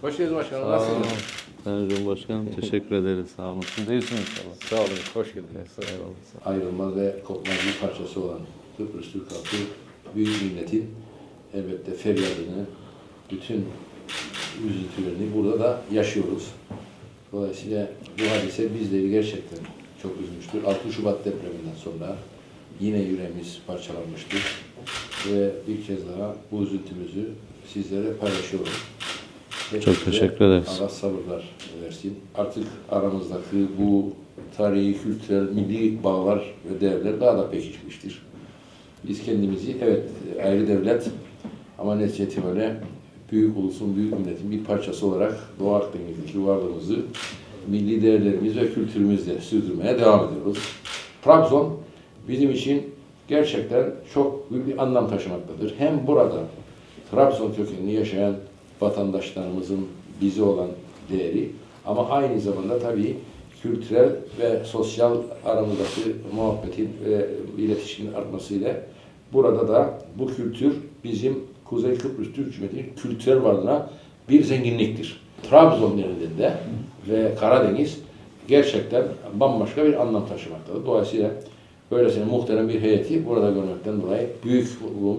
Hoş geldiniz başkanım. Nasılsınız? Sayın Cumhurbaşkanım teşekkür ederiz. Sağ olun. Siz de iyisiniz inşallah. Sağ olun. Hoş geldiniz. Sağ olun. ayrılmaz ve kopmaz bir parçası olan Kıbrıs Türk halkı büyük milletin elbette feryadını, bütün üzüntülerini burada da yaşıyoruz. Dolayısıyla bu hadise bizleri gerçekten çok üzmüştür. 6 Şubat depreminden sonra yine yüreğimiz parçalanmıştır. Ve bir kez daha bu üzüntümüzü sizlere paylaşıyorum. Hepinize teşekkür ederiz. Allah sabırlar versin. Artık aramızdaki bu tarihi, kültürel, milli bağlar ve değerler daha da pekişmiştir. Biz kendimizi evet ayrı devlet ama netice itibariyle büyük ulusun, büyük milletin bir parçası olarak Doğu Akdeniz'deki varlığımızı milli değerlerimiz ve kültürümüzle sürdürmeye devam ediyoruz. Trabzon bizim için gerçekten çok büyük bir anlam taşımaktadır. Hem burada Trabzon kökenli yaşayan vatandaşlarımızın bize olan değeri ama aynı zamanda tabii kültürel ve sosyal aramızdaki muhabbetin ve iletişimin artmasıyla burada da bu kültür bizim Kuzey Kıbrıs Türk Cumhuriyeti'nin kültürel varlığına bir zenginliktir. Trabzon denildiğinde ve Karadeniz gerçekten bambaşka bir anlam taşımaktadır. Dolayısıyla böylesine muhterem bir heyeti burada görmekten dolayı büyük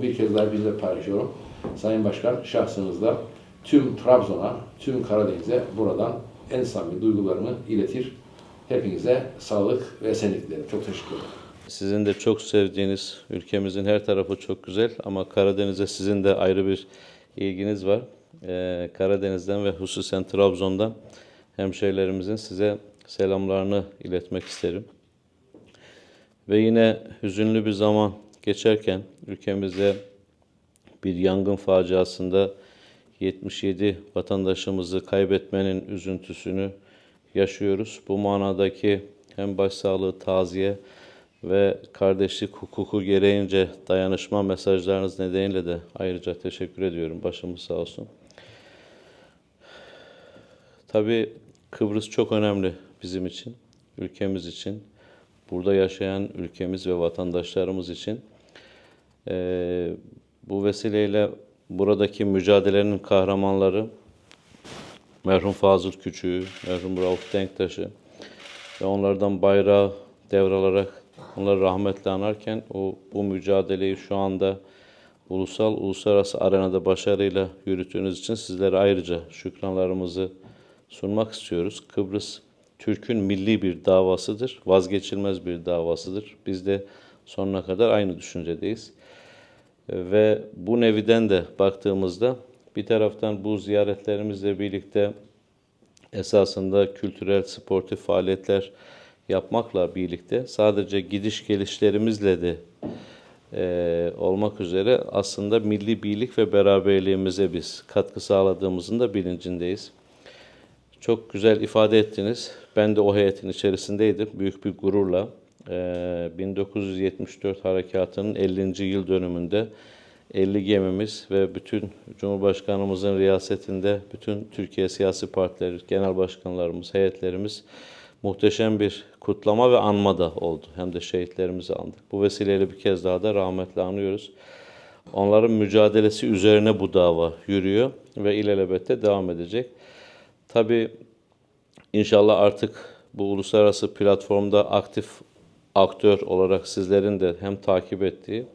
bir kez daha bizle paylaşıyorum. Sayın Başkan şahsınızda tüm Trabzon'a, tüm Karadeniz'e buradan en samimi duygularımı iletir. Hepinize sağlık ve esenlik dilerim. Çok teşekkür ederim. Sizin de çok sevdiğiniz, ülkemizin her tarafı çok güzel ama Karadeniz'e sizin de ayrı bir ilginiz var. Ee, Karadeniz'den ve hususen Trabzon'dan hemşehrilerimizin size selamlarını iletmek isterim. Ve yine hüzünlü bir zaman geçerken ülkemizde bir yangın faciasında 77 vatandaşımızı kaybetmenin üzüntüsünü yaşıyoruz. Bu manadaki hem başsağlığı, taziye ve kardeşlik hukuku gereğince dayanışma mesajlarınız nedeniyle de ayrıca teşekkür ediyorum. Başımız sağ olsun. Tabii Kıbrıs çok önemli bizim için, ülkemiz için, burada yaşayan ülkemiz ve vatandaşlarımız için. Ee, bu vesileyle buradaki mücadelenin kahramanları merhum Fazıl Küçüğü, merhum Rauf Denktaş'ı ve onlardan bayrağı devralarak onları rahmetle anarken o bu mücadeleyi şu anda ulusal, uluslararası arenada başarıyla yürüttüğünüz için sizlere ayrıca şükranlarımızı sunmak istiyoruz. Kıbrıs Türk'ün milli bir davasıdır, vazgeçilmez bir davasıdır. Biz de sonuna kadar aynı düşüncedeyiz. Ve bu neviden de baktığımızda bir taraftan bu ziyaretlerimizle birlikte esasında kültürel, sportif faaliyetler yapmakla birlikte sadece gidiş gelişlerimizle de e, olmak üzere aslında milli birlik ve beraberliğimize biz katkı sağladığımızın da bilincindeyiz. Çok güzel ifade ettiniz. Ben de o heyetin içerisindeydim. Büyük bir gururla. Ee, 1974 harekatının 50. yıl dönümünde 50 gemimiz ve bütün Cumhurbaşkanımızın riyasetinde bütün Türkiye siyasi partileri, genel başkanlarımız, heyetlerimiz muhteşem bir kutlama ve anma da oldu. Hem de şehitlerimizi andık. Bu vesileyle bir kez daha da rahmetle anıyoruz. Onların mücadelesi üzerine bu dava yürüyor ve ilelebette devam edecek. Tabii inşallah artık bu uluslararası platformda aktif aktör olarak sizlerin de hem takip ettiği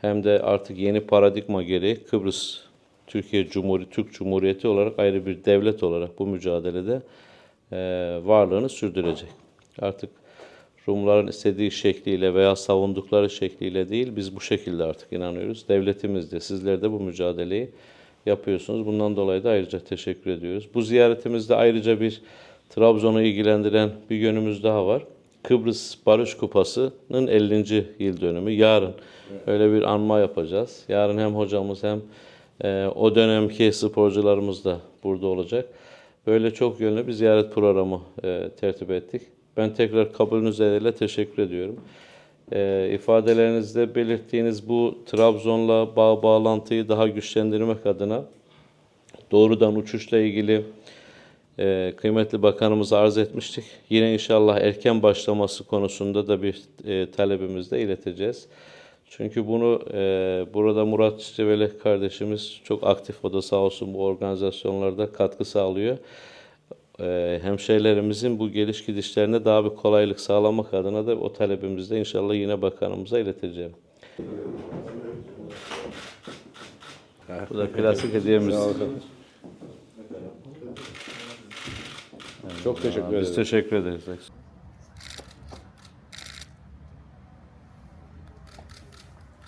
hem de artık yeni paradigma gereği Kıbrıs Türkiye Cumhuriyeti, Türk Cumhuriyeti olarak ayrı bir devlet olarak bu mücadelede e, varlığını sürdürecek. Artık Rumların istediği şekliyle veya savundukları şekliyle değil, biz bu şekilde artık inanıyoruz. Devletimiz de, sizler de bu mücadeleyi yapıyorsunuz. Bundan dolayı da ayrıca teşekkür ediyoruz. Bu ziyaretimizde ayrıca bir Trabzon'u ilgilendiren bir yönümüz daha var. Kıbrıs Barış Kupası'nın 50. yıl dönümü. Yarın öyle bir anma yapacağız. Yarın hem hocamız hem e, o dönemki sporcularımız da burada olacak. Böyle çok yönlü bir ziyaret programı e, tertip ettik. Ben tekrar kabulünüz nedeniyle teşekkür ediyorum. E, ifadelerinizde belirttiğiniz bu Trabzon'la bağ bağlantıyı daha güçlendirmek adına doğrudan uçuşla ilgili e, kıymetli bakanımıza arz etmiştik. Yine inşallah erken başlaması konusunda da bir e, talebimizi de ileteceğiz. Çünkü bunu e, burada Murat Çiçeveli kardeşimiz çok aktif o da sağ olsun bu organizasyonlarda katkı sağlıyor. E, hemşehrilerimizin bu geliş gidişlerine daha bir kolaylık sağlamak adına da o talebimizi de inşallah yine bakanımıza ileteceğim. Bu da klasik hediyemiz. Çok teşekkür Biz ederim. teşekkür ederiz.